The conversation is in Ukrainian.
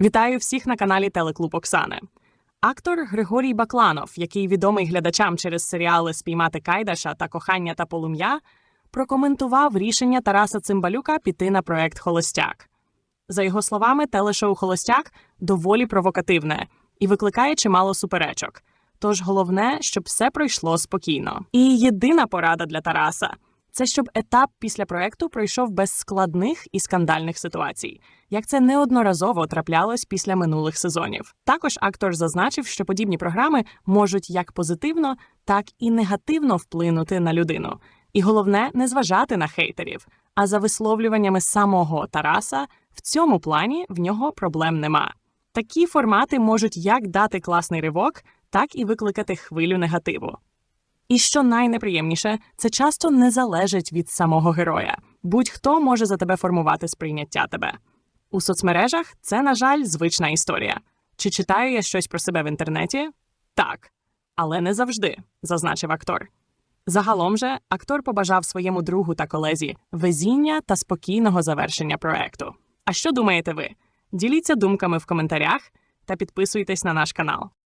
Вітаю всіх на каналі Телеклуб Оксани. Актор Григорій Бакланов, який відомий глядачам через серіали Спіймати Кайдаша та Кохання та полум'я, прокоментував рішення Тараса Цимбалюка піти на проект Холостяк. За його словами, телешоу Холостяк доволі провокативне і викликає чимало суперечок. Тож головне, щоб все пройшло спокійно. І єдина порада для Тараса це щоб етап після проекту пройшов без складних і скандальних ситуацій, як це неодноразово траплялось після минулих сезонів. Також актор зазначив, що подібні програми можуть як позитивно, так і негативно вплинути на людину. І головне не зважати на хейтерів. А за висловлюваннями самого Тараса, в цьому плані в нього проблем нема. Такі формати можуть як дати класний ривок, так і викликати хвилю негативу. І що найнеприємніше, це часто не залежить від самого героя. Будь-хто може за тебе формувати сприйняття тебе. У соцмережах це, на жаль, звична історія. Чи читаю я щось про себе в інтернеті? Так, але не завжди, зазначив актор. Загалом же актор побажав своєму другу та колезі везіння та спокійного завершення проекту. А що думаєте ви? Діліться думками в коментарях та підписуйтесь на наш канал.